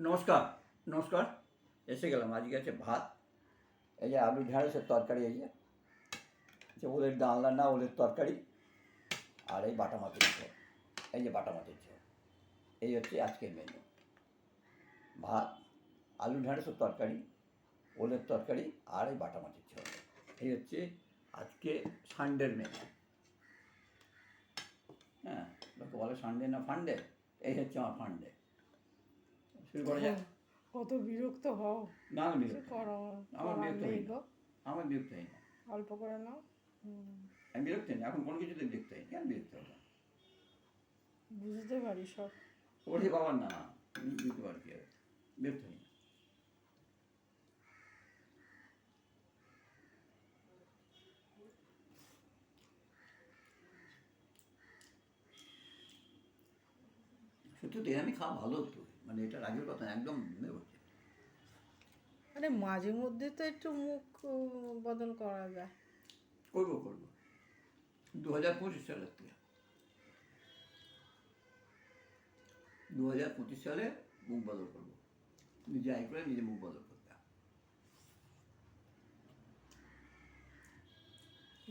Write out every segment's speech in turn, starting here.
নমস্কার নমস্কার। এসে গেলাম, আজকে আছে ভাত। এই যে আলু ঢ্যাঁড়সের তরকারি এই যে। যে ওলের ডালনা না ওলের তরকারি। আর এই বাটা মাছের ঝোল। এই যে বাটা মাছের ঝোল। এই হচ্ছে আজকের মেনু ভাত, আলু ঢ্যাঁড়সের তরকারি, ওলের তরকারি আর এই বাটা মাছের ঝোল। এই হচ্ছে আজকে সানডের মেনু হ্যাঁ লোকে বলে সানডে না ফান্ডে এই হচ্ছে আমার ফান্ডে শুরু করা যাক। কত বিরক্ত হও। না না বিরক্ত করো আমার বিরক্ত হই না। আমার বিরক্ত হই না। অল্প করে নাও। আমি বিরক্ত হই না। এখন কোনো কিছুতে বিরক্ত হই না। আমি বিরক্ত হই বুঝতে পারি সব। ওরে বাবা না। আমি বুঝতে পারি কি হবে। বিরক্ত হই না। সত্যি আমি খাওয়া ভালো তো। মানে এটা রাগের কথা একদম মনে হচ্ছে আরে মাঝে মধ্যে তো একটু মুখ বদল করা যায়। করব করব। দু হাজার পঁচিশ সালের থেকে। দু হাজার পঁচিশ সালে মুখ বদল করব। নিজে আয় করে নিজে মুখ বদল করতে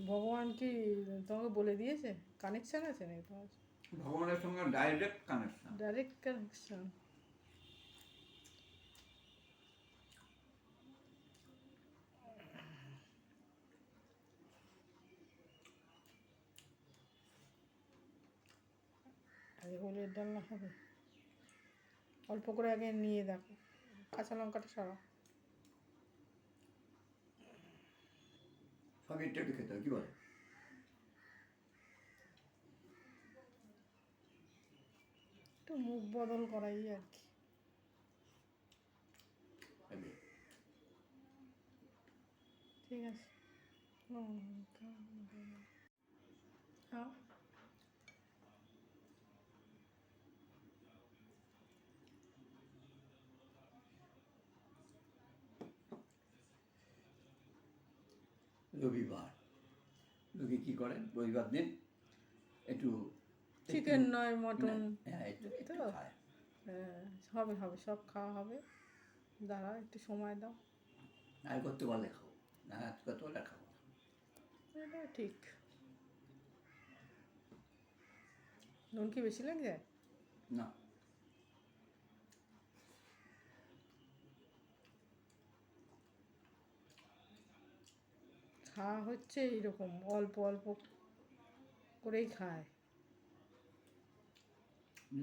ভগবান কি তোমাকে বলে দিয়েছে? কানেকশন আছে নাকি তোমার? ভগবানের সঙ্গে ডাইরেক্ট কানেকশন ডাইরেক্ট কানেকশন হলুদ ডাল না হবে। অল্প করে আগে নিয়ে দেখো কাঁচা লঙ্কাটা সরাও সঙ্গে একটু একটু খেতে কি বলে? একটু মুখ বদল করাই আর কি। ঠিক আছে। লঙ্কা, রবিবার। লোকে কী করেন রবিবার দিন একটু চিকেন নয় মটন হ্যাঁ একটু? খায়। হ্যাঁ, হবে হবে সব খাওয়া হবে। দাঁড়াও একটু সময় দাও। আর করতে পারলে খাব না করতে পারলে খাব। এটা ঠিক। নুন কি বেশি লেগে না। খাওয়া হচ্ছে এইরকম অল্প অল্প করেই খায়।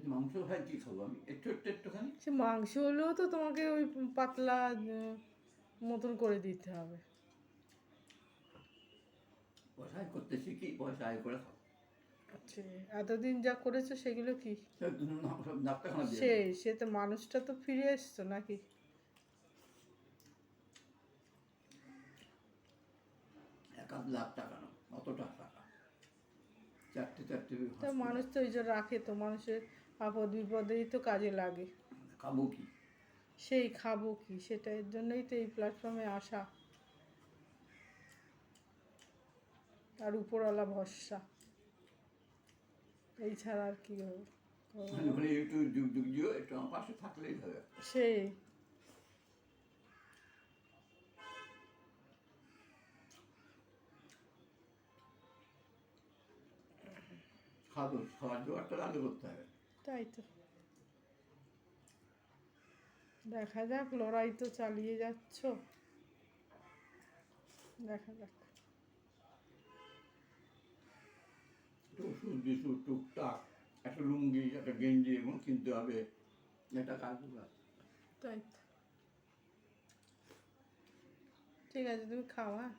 মাংস খাই কী খাব আমি? একটু একটু একটুখানি? সে মাংস হলেও তো তোমাকে ওই পাতলা মতন করে দিতে হবে। পয়সা করতে শিখি পয়সা আয় করে খাব। আচ্ছা এতদিন যা করেছ সেগুলো কি? সেই সে তো মানুষটা তো ফিরে এসছো নাকি? লাখ টাকা না অতটা টাকা। চারটে চারটে তা মানুষ তো ওই যে রাখে তো মানুষের আপদ বিপদেই তো কাজে লাগে। খাব কি? সেই খাব কি? সেটা এর জন্যই তো এই প্ল্যাটফর্মে আসা। আর উপরওয়ালা ভরসা। এই ছাড়া আর কি হবে? মানে খাব খাওয়ার জোগাড়টা আগে করতে হবে। তাই তো। দেখা যাক লড়াই তো চালিয়ে যাচ্ছ। দেখা যাক। ওষুধ বিষুধ টুকটাক একটা লুঙ্গি একটা গেঞ্জি এবং কিনতে হবে এটা কাজ তাই তো। ঠিক আছে তুমি খাও হ্যাঁ?